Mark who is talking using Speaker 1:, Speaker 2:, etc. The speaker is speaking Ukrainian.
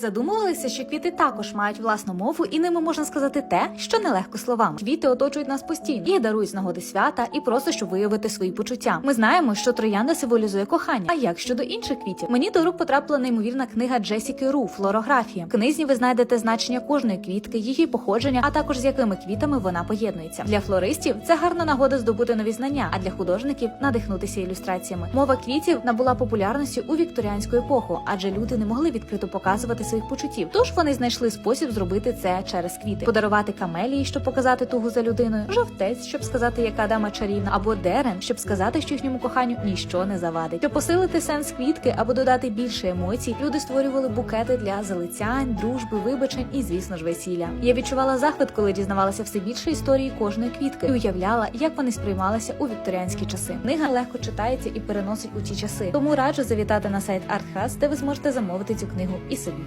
Speaker 1: Задумувалися, що квіти також мають власну мову, і ними можна сказати те, що нелегко словами. Квіти оточують нас постійно і дарують з нагоди свята, і просто щоб виявити свої почуття. Ми знаємо, що троянда символізує кохання. А як щодо інших квітів? Мені до рук потрапила неймовірна книга Джесіки Ру Флорографія. В книзі ви знайдете значення кожної квітки, її походження, а також з якими квітами вона поєднується. Для флористів це гарна нагода здобути нові знання, а для художників надихнутися ілюстраціями. Мова квітів набула популярності у вікторіанську епоху, адже люди не могли відкрито показувати своїх почуттів. Тож вони знайшли спосіб зробити це через квіти, подарувати камелії, щоб показати тугу за людиною, жовтець, щоб сказати, яка дама чарівна, або дерен, щоб сказати, що їхньому коханню ніщо не завадить. Щоб посилити сенс квітки або додати більше емоцій, люди створювали букети для залицянь, дружби, вибачень і, звісно ж, весілля. Я відчувала захват, коли дізнавалася все більше історії кожної квітки, і уявляла, як вони сприймалися у вікторіанські часи. Книга легко читається і переносить у ті часи. Тому раджу завітати на сайт ArtHouse, де ви зможете замовити цю книгу і собі.